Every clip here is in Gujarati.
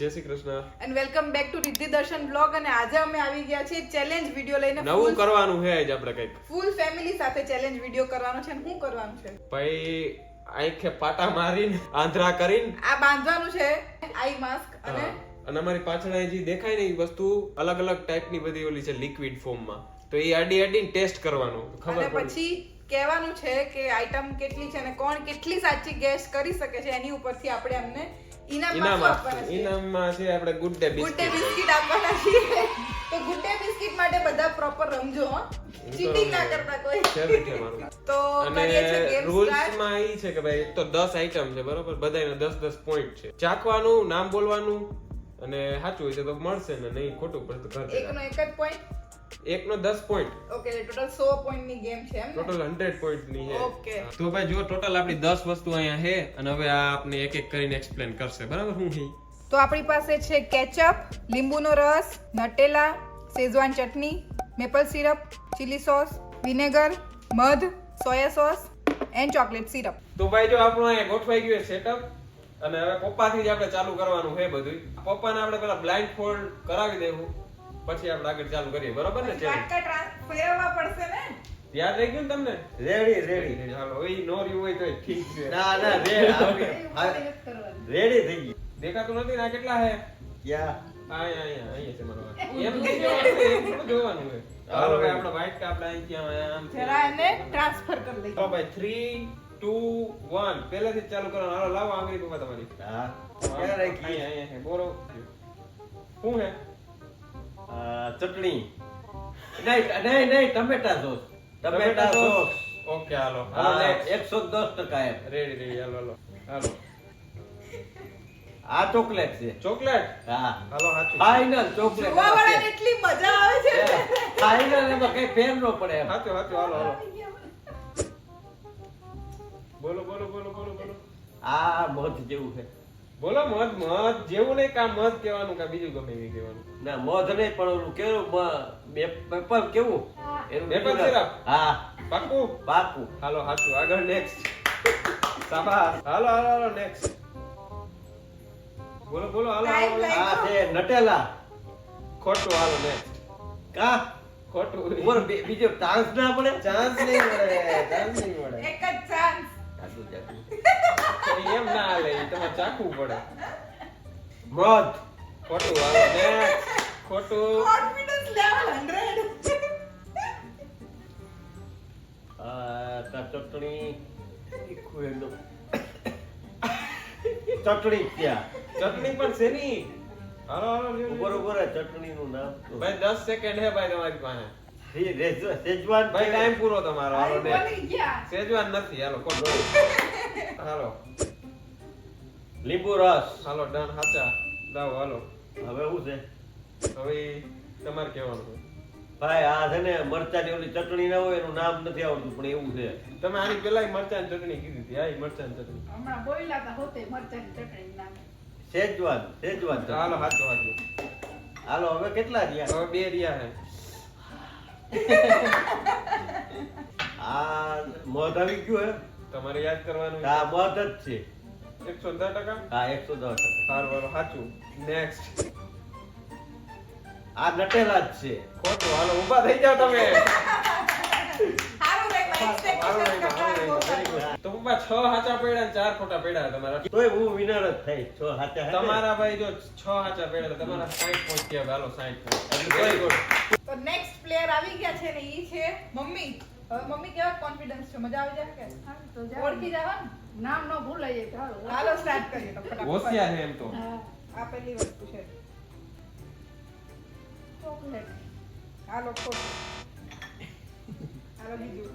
જય Shri Krishna. And welcome back to Riddhi Darshan blog અને આજે અમે આવી ગયા છીએ ચેલેન્જ વિડિયો લઈને નવું કરવાનું છે આજે આપણે કંઈક. ફૂલ ફેમિલી સાથે ચેલેન્જ વિડિયો કરવાનો છે. અને શું કરવાનું છે? ભાઈ આંખે પાટા મારીને આંધળા કરીને આ બાંધવાનું છે. આઈ માસ્ક અને અને અમારી પાછળ જે દેખાય ને એ વસ્તુ. અલગ અલગ ટાઈપની બધી ઓલી છે લિક્વિડ ફોર્મમાં તો એ આડી આડીને ટેસ્ટ કરવાનું. ખબર પછી કહેવાનું છે કે આઈટમ કેટલી છે અને કોણ કેટલી સાચી ગેસ કરી શકે છે એની ઉપરથી આપણે એમને ઇનામ ઇનામમાં છે આપણે Good Day Good Day biscuit. Biscuit આપવાના છીએ. તો ગુડ ડે બિસ્કિટ માટે બધા પ્રોપર રમજો હો. ચીટિંગ ના કરતા કોઈ. તો અને રૂલ્સમાં એ છે કે ભાઈ તો 10 આઈટમ છે બરોબર? બધાને 10 10 પોઈન્ટ છે. ચાખવાનું નામ બોલવાનું અને સાચું હોય છે તો મળશે ને નહીં ખોટું પણ તો ઘર એકનો એક જ પોઈન્ટ એકનો 10 પોઈન્ટ ઓકે ટોટલ સો પોઈન્ટની ગેમ છે એમ ટોટલ 100 પોઈન્ટની છે. ઓકે તો ભાઈ જો ટોટલ આપણી દસ વસ્તુ અહીંયા છે અને હવે આ આપને એક એક કરીને એક્સપ્લેન કરશે. બરાબર હું છે તો આપણી પાસે છે કેચઅપ લીંબુનો રસ નટેલા શેઝવાન ચટણી maple syrup chilli sauce vinegar મધ soya sauce and chocolate syrup તો ભાઈ જો આપણું અહીંયા ગોઠવાઈ ગયું સેટઅપ અને હવે પપ્પાથી જ આપણે ચાલુ કરવાનું છે બધું પપ્પાને આપણે પેલા બ્લાઇન્ડ ફોલ્ડ કરાવી દેવું. પછી આપણે આગળ ચાલુ કરીએ. બરોબર ને ફેરવવા પડશે ને? યાદ રહી ગયું તમને? Ready ready. હાલો એ નો રહ્યું હોય તો ઠીક છે. ના ના રેડી રેડી થઈ ગઈ દેખાતું નથી ના કેટલા હે ક્યાં? છે મારો એમ જોવાનું, જોવાનું હાલો ભાઈ આપણે આમ આમ જરા એને ટ્રાન્સફર કરી લઈએ. તો ભાઈ થ્રી ટુ વન પહેલેથી ચાલુ કરવાનું. હાલો લાવો આંગળી પપ્પા તમારી. હા. ક્યાં રાખી? અહીંયા અહીંયા છે. શું હે ચટણી. નહીં નહીં નહીં ટમેટા સોસ. ટમેટા સોસ. ઓકે હાલો. હાલો હા એકસો દસ ટકા એમ. રેડી રેડી હાલો હાલો. હાલો. આ ચોકલેટ છે. ચોકલેટ? હા. હાલો સાચું ફાઇનલ ચોકલેટ જોવા વાળાને એટલી મજા આવે છે. ફાઇનલ એમાં કઈ ફેર ન પડે એમ. સાચું સાચું હાલો હાલો. બોલો બોલો બોલો બોલો બોલો. આ મધ જેવું છે. બોલો મધ મધ. જેવું નહીં કા મધ કહેવાનું કા બીજું ગમે એ કહેવાનું. ના મધ નહીં પણ ઓલું કેવું પેપર કેવું? એનું પેપર સિરપ. હા. પાકું? પાકું. હાલો હાચું. આગળ નેક્સ્ટ સાબાસ હાલો હાલો હાલો નેક્સ્ટ બોલો બોલો હાલો હાલો આ છે નટેલા. ખોટું હાલો નેક્સ્ટ કા? ખોટું. બોલ બીજો ચાન્સ ના પડે? ચાન્સ નહીં મળે ચાન્સ નહીં મળે. એક જ ચાન્સ એમ ના હાલે તમારે ચાખવું પડે. મધ. ખોટું હાલો ને ખોટું. કોન્ફિડન્સ લેવલ 100 આ તા ચટણી તીખું ચટણી પણ શેની? હાલો હાલો. ઉપર ઉપર ચટણી નું નામ ભાઈ 10 સેકન્ડ હે ભાઈ તમારી પાસે. સેજવાન ભાઈ ટાઈમ પૂરો તમારો હાલો. સેજવાન નથી હાલો ખોટું. હાલો. લીંબુ રસ. હાલો ડન હાચા. દાવ હાલો. હવે શું છે? હવે તમારે કહેવાનું. ભાઈ આ છે ને મરચાની ઓલી ચટણી ના હોય એનું નામ નથી આવડતું પણ એવું છે. તમે આની પેલા મરચાની ચટણી કીધી હતી આ મરચાની ચટણી. હમણાં બોલ્યા હતા હોતે મરચાની ચટણી નામ. સેજવાન સેજવાન હાલો હાચો હાચો. હાલો હવે કેટલા રહ્યા? હવે બે રહ્યા હે. આ મધ આવી ગયું હે? તમારે યાદ કરવાનું આ મધ જ છે. એકસો દસ ટકા? હા એકસો દસ ટકા. સારું હાલો સાચું. નેક્સ્ટ આ નટેલા જ છે. ખોટું. હાલો ઊભા થઈ જાઓ તમે. હારું લાગ્યું હારું એક્સપેક્ટેશન લાગ્યું, હારું કરતા લાગ્યું. બહુ Very good. તો પપ્પા છ સાચા પડ્યા ને ચાર ખોટા પડ્યા તમારા. તોય હું વિનર જ થઈ છો હાચા તમારા ભાઈ જો છ સાચા પડ્યા તમારા 60 પોઈન્ટ થયા હાલો 60 પોઈન્ટ વેરી ગુડ તો નેક્સ્ટ પ્લેયર આવી ગયા છે ને ઈ છે મમ્મી. હવે મમ્મી કેવા કોન્ફિડન્સ છે? મજા આવી જાય કે. ઓળખી જાવ ને. નામ ન ભૂલાઈએ ચાલો હાલો. સ્ટાર્ટ કરીએ તો ફટાફટ. હોશિયાર છે એમ તો. હા, આ પહેલી વસ્તુ છે. ચોકલેટ હાલો ખોટું. હાલો બીજું.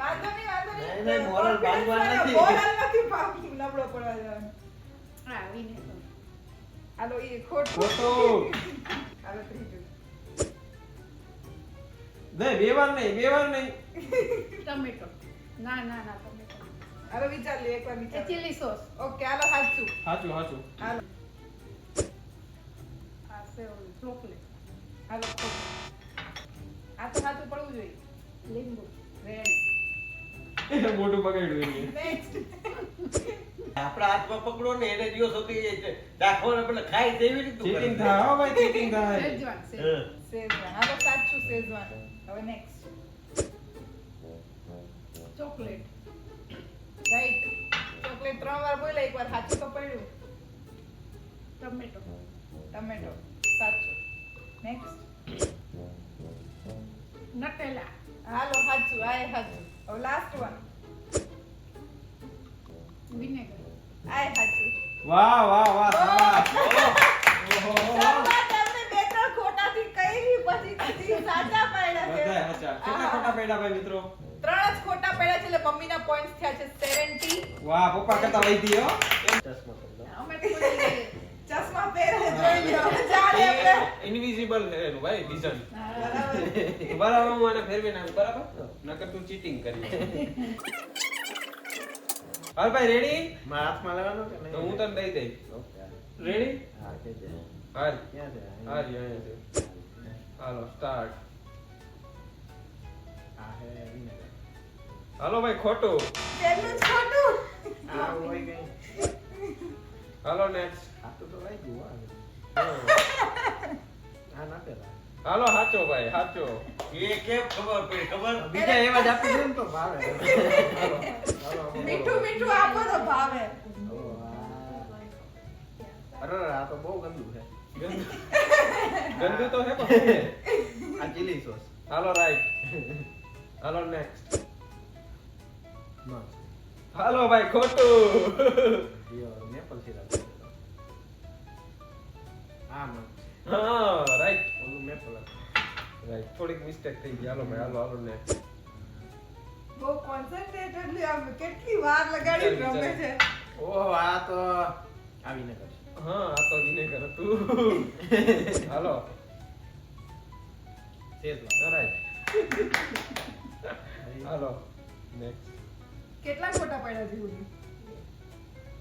વાંધો નહીં વાંધો નહીં. નહીં, નહીં, moral બાંધવા નથી. મોરલ નથી પાપ નબળો પડવા જવાનું હા હાલો એ ખોટું. ખોટું. હાલો ત્રીજું. નહીં બે વાર નહીં બે વાર નહીં. ટમેટો ના ના ના હાલો વિચાર લે એકવાર વિચાર ચીલી સોસ ઓકે હાલો હાચું. હાચું હાચું. હાલો. આસે ચોકલેટ. હાલો આ તો હાચું પડવું જોઈએ. લીંબુ. રેડ મોટું પકડ્યું આપણા હાથમાં પકડો ને એને દિવસ સુધી જાય છે. દાખવાનો પેલા ખાઈ તેવી રીતનું ચીટિંગ થાય હો ભાઈ ચીટિંગ થાય. સેજવાન, સેજ. હાલો સાચું શેઝવાન. હવે નેક્સ્ટ ચોકલેટ. રાઈટ. ચોકલેટ ત્રણ વાર બોલે એક વાર સાચું તો પડ્યું. ટમેટો. ટમેટો. સાચું. Next Nutella. હાલો સાચું આય સાચું હવે લાસ્ટ વન વિનેગર. આય સાચું વાહ વાહ વાહ શાબાશ. એમને બે ત્રણ પછી સાચા પાડ્યા છે. બધાય સાચા. કેટલા ખોટા પડ્યા ભાઈ મિત્રો? જ છે એટલે મમ્મીના પોઈન્ટ્સ થયા છે 70 વાહ પપ્પા કરતા વધી હો. ચશ્મા પહેરો અમે ચશ્મા પહેરે જોઈ લ્યો. ચાલે આપણે. ઇનવિઝિબલ એનું ભાઈ વિઝન બરાબર. બરાબર હું આને ફેરવી નાખું બરાબર? નકર તું ચીટિંગ કરી હાલ ભાઈ રેડી મારા હાથમાં લેવાનું કે નહીં? તો હું તને દઈ દઈ ઓકે. રેડી હા, કે છે. હાલ. ક્યાં છે? હાલ અહીંયા છે. હાલો સ્ટાર્ટ આ હે વિનેગર. હાલો ભાઈ ખોટું. પહેલું ખોટું. આ હોય કઈ? હાલો નેક્સ્ટ આ તો લઈ ગયું, હા. આ ના પેલા. હાલો સાચો ભાઈ સાચો એ કેમ ખબર પડી ખબર? બીજા એવા જ આપી દે ને તો ભાવે. હાલો હાલો મીઠું મીઠું આપો તો ભાવે. અરે આ તો બહુ ગંદુ છે. ગંદુ? ગંદુ તો હે પણ આ ચીલી સોસ હાલો રાઈટ હાલો નેક્સ્ટ હાલો ભાઈ ખોટું. નેપલથી આ હા રાઈટ ઓલું મેપલ રાઈટ થોડીક મિસ્ટેક થઈ ગઈ. હાલો ભાઈ હાલો હાલો નેક્સ્ટ બહુ કોન્સન્ટ્રેટેડલી આમ કેટલી વાર લગાડી રમે છે. ઓહો આ તો આવીને કરશે હા આ તો વિનેગર તું હાલો. શેઝવાન. રાઈટ હાલો. નેક્સ્ટ કેટલા ખોટા પડ્યા છે બધું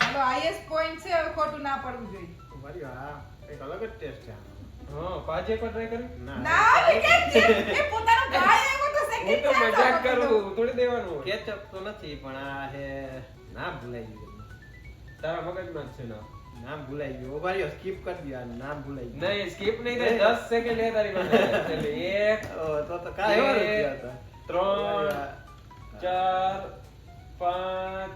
હાલો હાઈએસ્ટ પોઈન્ટ છે હવે ખોટું ના પડવું જોઈએ. મારી આ એક અલગ જ ટેસ્ટ છે હા પાજે એક ટ્રાય કરી. ના છે? એ પોતાનો ભાઈ આવ્યો તો હું સેકન્ડ તો મજાક કરું થોડી દેવાનું કેચઅપ તો નથી પણ આ હે નામ ભૂલાઈ ગયું. તારા મગજમાં છે ના. નામ ભૂલાઈ ગયું. ઓ ભાઈઓ સ્કીપ કરી દો આ નામ ભૂલાઈ ગયું. નહીં સ્કીપ નહીં થાય 10 સેકન્ડ લે તારી પાસે. એટલે એક તો તો એવા બે, હતા. ત્રણ ચાર પાંચ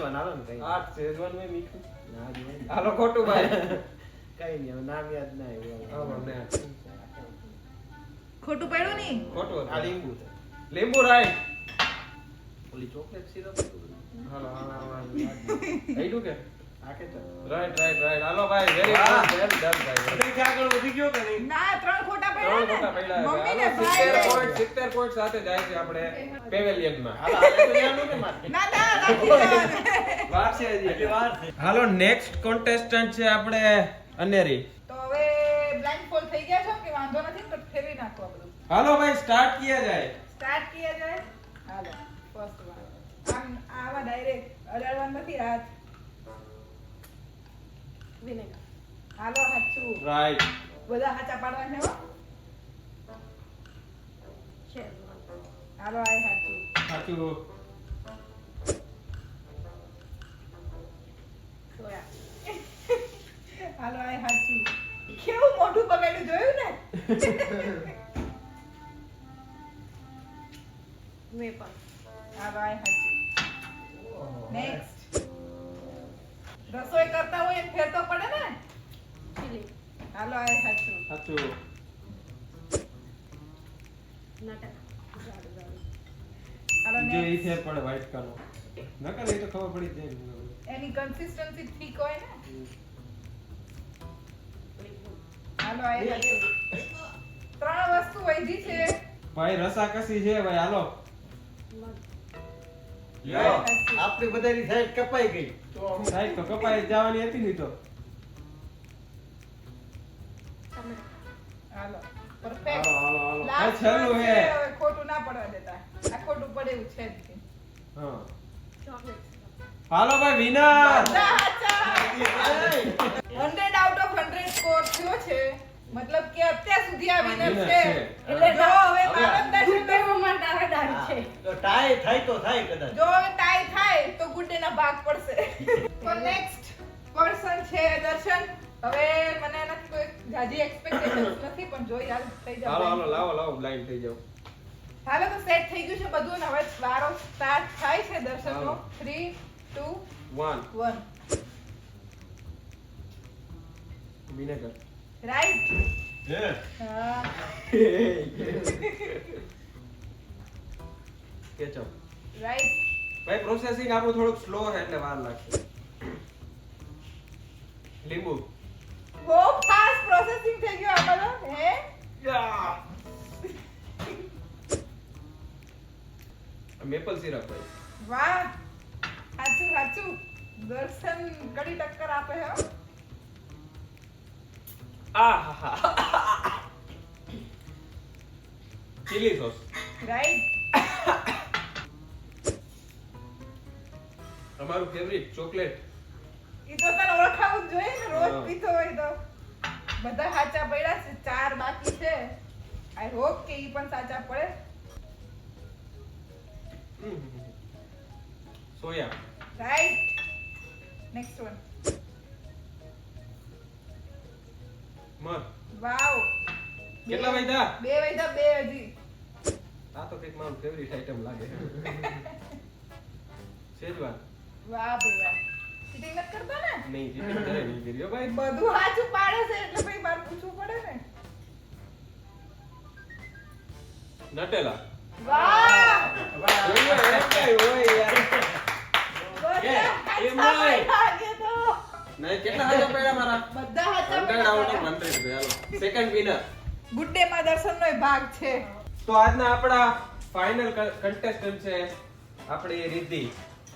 છ, હાલો ને કઈ? આઠ શેઝવાન મેં મીઠું. ના જ હાલો ખોટું ભાઈ. કઈ નહીં હવે નામ યાદ ના આવ્યું ખોટું પડ્યું નહીં ખોટું આ. લીંબુ છે. લીંબુ રાઈટ ઓલી ચોકલેટ સિરપ હાલો હાલો હાલો આઈડું કે? રાઈટ રાઈટ રાઈટ હાલો ભાઈ વેરી ગુડ વેલ ડન ભાઈ. આગળ વધી ગયો કે નહીં? ના ત્રણ ખોટા પડ્યા મોટા ને. પડ્યા મમ્મી ને હાલો, 70 ભાઈ 70 point સાથે જાય છે આપણે પેવેલિયનમાં. હાલો, હાલે તો જાનું ને મારે. ના ના નથી વાર છે હજી. વાર છે. હાલો નેક્સ્ટ કોન્ટેસ્ટન્ટ છે આપણે અનેરી. તો હવે બ્લાઇન્ડ ફોલ થઈ ગયા છો કે વાંધો નથી તો ફેરવી નાખો બધું. હાલો ભાઈ સ્ટાર્ટ કિયા જાય? સ્ટાર્ટ કિયા જાય? હાલો ફર્સ્ટ વાર આમ આવા ડાયરેક્ટ અડાડવાનું નથી હાથ વિનેગર હાલો હાચું રાઈટ બધા હાચા પાડવાના છે હો હાલો આય હાચું હાલો આય હાચું કેવું મોઢું પકડ્યું જોયું ને ત્રણ વસ્તુ વૈધી છે? ભાઈ રસાકસી છે ભાઈ હાલો આપણી બધાની સાઈડ કપાઈ ગઈ. તો સાહેબ તો કપાઈ જવાની હતી ની તો. હાલો. હાલો પરફેક્ટ હાલો હાલો. આ છેલ્લું હે ખોટું ના પડવા દેતા. આ ખોટું પડે એવું છે જ હા. ચોકલેટ હાલો ભાઈ વિનર. બધા હાચા 100 આઉટ ઓફ 100 સ્કોર થયો છે. મતલબ કે અત્યાર સુધી આ વિનર છે. છે. એટલે જો હવે હવે દર્શન બેમાં દાવેદાર હા, છે. તો ટાઈ થાય તો થાય કદાચ. જો હવે ટાઈ થાય તો ગુડ ડે ના ભાગ પડશે. તો નેક્સ્ટ પર્સન છે દર્શન. હવે મને એનાથી કોઈ જાજી એક્સપેક્ટેશન્સ નથી પણ જોઈ હાલ થઈ હાલો હાલો લાવો લાવો બ્લાઇન્ડ થઈ જાઓ હાલો તો સેટ થઈ ગયું છે બધું. ને હવે વારો સ્ટાર્ટ થાય છે હાલો. 3 2 વન 1 વિનેગર રાઈટ હે હા કેચઅપ રાઈટ ભાઈ પ્રોસેસિંગ આપણું થોડુંક સ્લો છે એટલે વાર લાગશે. લીંબુ. બહુ ફાસ્ટ પ્રોસેસિંગ થઈ ગયું આપણો હે? મેપલ સિરપ ભાઈ વાહ. સાચું સાચું. દર્શન કડી ટક્કર આપે હે. આહાહા. Chilli sauce. રાઈટ. તમારું ફેવરિટ ચોકલેટ. ઈ તો તને ઓળખાવું જોઈએ ને રોજ પીતો હોય તો. બધા સાચા પડ્યા છે ચાર બાકી છે. આઈ હોપ કે ઈ પણ સાચા પડે. સોયા. Right Next one. મધ વાવ કેટલા વાગ્યા? બે વાગ્યા બે હજી. આ તો કંઈક મારું ફેવરિટ આઈટમ લાગે. શેજવાન વાહ ભાઈ વાહ. ચીટિંગ નથી કરતા ને નહીં ચીટિંગ કરે નહીં કર્યો ભાઈ. બધું સાચું પાડે છે એટલે ભાઈ મારે પૂછવું પડે ને. નટેલા વાહ! હોય યાર. એમ નહીં. કેટલા હાજા પડ્યા મારા? બધા સાચા 100 out of પડ્યા 100 ભાઈ, હાલો. Second winner. ગુડ ડે માં દર્શનનો એ ભાગ છે. તો આજના આપણા ફાઇનલ કન્ટેસ્ટન્ટ છે આપણી રિદ્ધિ.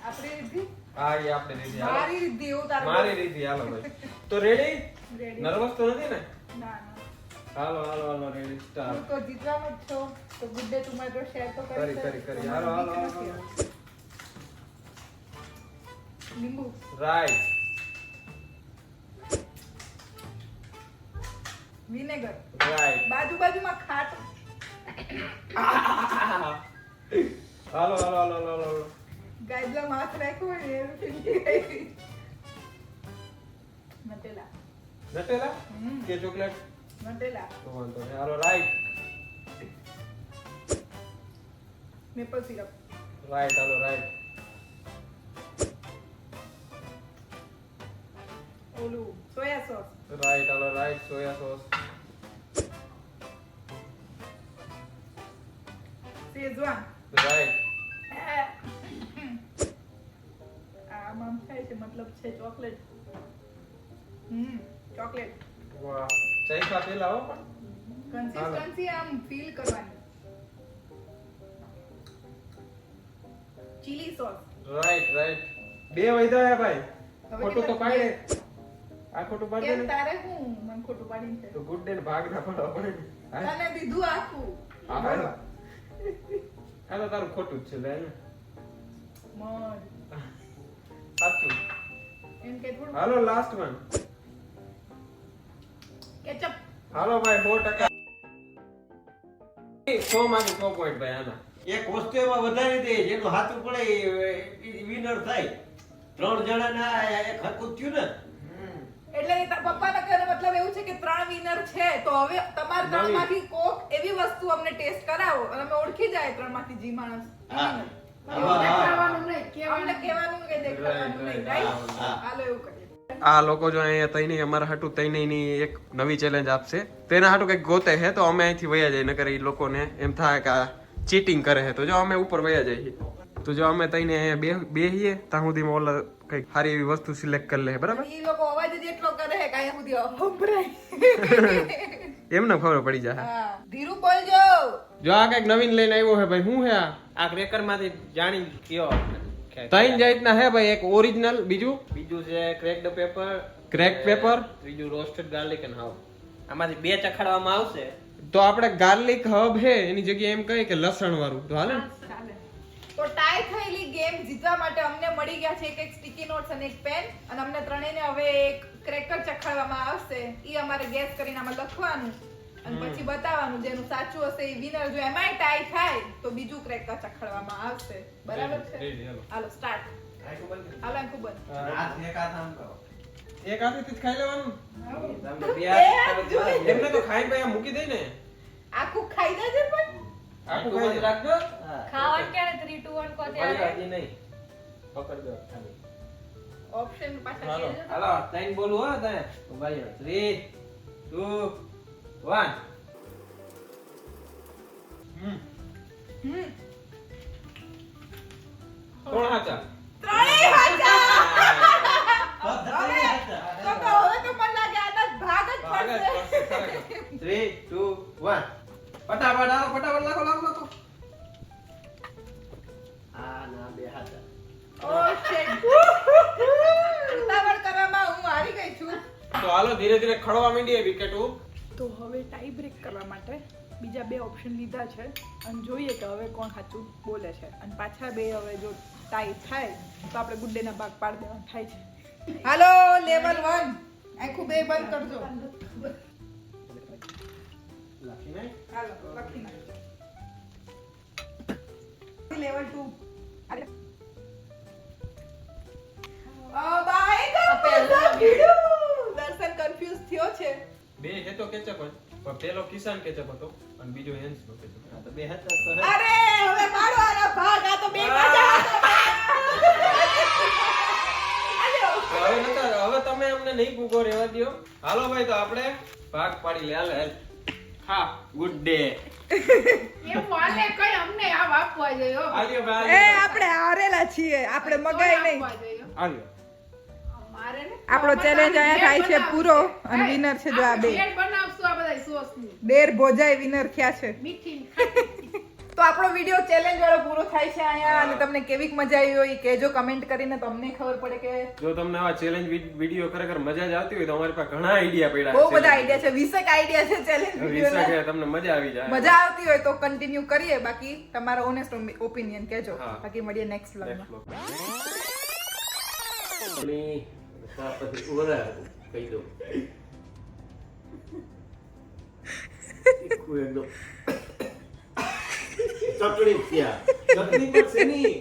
આપણી રીતિ હા એ આપણી રિદ્ધિ મારી રીતિ એવું તારું મારી રિદ્ધિ હાલો ભાઈ. તો રેડી નર્વસ તો નથી ને? ના ના. હાલો હાલો હાલો રેડી સ્ટાર્ટ તો જીતવાનો જ છો. તો ગુડ ડે તું મારી શેર તો કરી કરી, કરી, કરી. હાલો, હાલો, હાલો, હાલો. લીંબુ રાઈટ વિનેગર રાઈટ બાજુ બાજુમાં ખાટ. હાલો હાલો હાલો હાલો હાલો ગાયબલા માથ રાખ્યો ને એવું થઈ ગઈ. નટેલા. નટેલા? કે ચોકલેટ? નટેલા. તો વાંધો નહીં. હાલો રાઈટ મેપલ સિરપ. રાઈટ હાલો રાઈટ ઓલું સોયા સોસ. રાઈટ હાલો right soya sauce. Schezwan. Right આમ થાય છે મતલબ છે ચોકલેટ. હમ ચોકલેટ. વાહ. ચૈસા પેલા હો પણ. કન્સિસ્ટન્સી આમ ફીલ કરવાની. ચીલી સોસ રાઈટ રાઈટ બે વૈધા હે ભાઈ ફોટો તો? પાડે આ ખોટું પાડી દે તારે હું? મન ખોટું પાડી દે. તો ગુડ ડે ભાગ ના પડો પડે તને દીધું આખું. હા, હા. આ તો તારું ખોટું જ છે લે ને સાચું. એમ કે થોડું હાલો લાસ્ટ વન કેચઅપ હાલો ભાઈ સો ટકા. સો માંથી સો પોઈન્ટ ભાઈ આના. એક વસ્તુ એમાં વધારી દે જેનું હાથું પડે વિનર થાય. ત્રણ જણાના એક હકું થયું ને એટલે એ તારા કહેવાનો મતલબ એવું છે કે ત્રણ વિનર છે તો હવે તમારા. ત્રણમાંથી કોક એવી વસ્તુ અમને ટેસ્ટ કરાવો અને અમે ઓળખી જાય ત્રણમાંથી જી માણસ હા. હા, હા. નહીં નહીં? હા. આ લોકો જો અહીંયા તઈની અમારા હાટુ તઈની એક નવી ચેલેન્જ આપશે તેના હાટુ કંઈક ગોતે હે તો અમે અહીંથી વયા જાય નકર એ લોકોને એમ થાય કે આ ચીટિંગ કરે છે તો જો અમે ઉપર વયા જઈએ તો જો અમે તઈને અહીંયા બે બેહીએ ત્યાં સુધીમાં ઓલા કંઈક સારી એવી વસ્તુ સિલેક્ટ કરી લે બરાબર? એ લોકો અવાજ જ એટલો કરે છે કે અહીંયા સુધી સંભળાય. એમને ખબર પડી જાય. ધીરુ બોલજો. જો આ કંઈક નવીન લઈને આવ્યો છે ભાઈ શું છે આ? આ ક્રેકરમાંથી જાણી કયો ત્રણ જાતના હે ભાઈ એક ઓરિજિનલ બીજું? બીજું છે ક્રેકડ પેપર ક્રેક પેપર ત્રીજું રોસ્ટેડ ગાર્લિક એન્ડ હાવ આમાંથી બે ચખાડવામાં આવશે. તો આપણે ગાર્લિક હબ હે એની જગ્યાએ એમ કહીએ કે લસણ વાળું તો હાલે ને? તો ટાઈ થયેલી ગેમ જીતવા માટે અમને મળી ગયા છે એક એક સ્ટીકી નોટ્સ અને એક પેન અને અમને ત્રણેયને હવે એક ક્રેકર ચખાડવામાં આવશે. એ અમારે ગેસ કરીને આમાં લખવાનું અને પછી બતાવવાનું જેનું સાચું હશે એ વિનર જો એમાંય ટાઈ થાય તો બીજું ક્રેકર ચખાડવામાં આવશે. બરાબર છે? હાલો. સ્ટાર્ટ હાલો આખું બંધ. એક હાથેથી જ ખાઈ લેવાનું? તમને બે એ હાથ જોઈ. જોઈ. એમને તો ખાઈ ભાઈ મૂકી દે ને. આખું ખાઈ દેજે પણ. આખું લે. રાખજો ખાવાનું ક્યારે હજી નહીં. ખાલી. ઓપ્શન પાછા. હાલો. બોલું હો હમ. હમ. કોણ હાચા? ત્રણેય હાચા. તો તો મને લાગે ભાગ જ પડશે, ફટાફટ આવો ફટાફટ લખો લખો લખો. આ ના બે હાથા. ઓ શેટ. ફટાફટ કરવામાં હું હારી ગઈ છું. તો હાલો ધીરે ધીરે ખડવા માંડીએ વિકેટો તો હવે ટાઈ બ્રેક કરવા માટે બીજા બે ઓપ્શન લીધા છે. અને જોઈએ કે હવે કોણ સાચું બોલે છે. અને પાછા બે હવે જો ટાઈ થાય તો આપણે ગુડ ડે ભાગ પાડી દેવાનું. થાય છે. હાલો લેવલ 1 આખું બે બંધ કરજો. લખી નાખ. હાલો લખી નાખજો લેવલ 2 અરે ઓ બાય દર્શન દર્શન કન્ફ્યુઝ થયો છે બે હેતો કેચઅપ જ પણ પેલો કિસાન કેચઅપ હતો અને બીજો હેન્સ નો કેચઅપ આ તો બે હતા તો અરે હવે મારો આનો ભાગ આ તો બે પાછા હવે નતા હવે તમે અમને નહીં ભૂગો રહેવા દ્યો હાલો ભાઈ તો આપણે ભાગ પાડી લે હાલ હાલ હા ગુડ ડે આપણે હારેલા છીએ. આપણે મગાઈ નહીં. આલ્યો. આપણો ચેલેન્જ અહીંયા થાય છે પૂરો અને વિનર છે જો આ બે. બનાવશું આ બધા સોસની. ડેર ભોજાઈ વિનર થયા છે. મીઠી ખાટી. તો આપણો વીડિયો ચેલેન્જ વાળો પૂરો થાય છે અહીંયા અને તમને કેવીક મજા આવી હોય કેજો કમેન્ટ કરીને તમને ખબર પડે કે જો તમને આવા ચેલેન્જ વીડિયો ખરેખર મજા જ આવતી હોય તો અમારી પાસે ઘણા આઈડિયા પડ્યા બહુ બધા આઈડિયા છે વીસેક આઈડિયા છે ચેલેન્જ વીડિયો તમને મજા આવી જાય. મજા આવતી હોય તો કન્ટિન્યુ કરીએ. બાકી તમારો ઓનેસ્ટ ઓપિનિયન કહેજો. બાકી મળીએ નેક્સ્ટ વ્લોગમાં કહી દઉં. ચટણી ત્યાં ચટણી પણ શેની?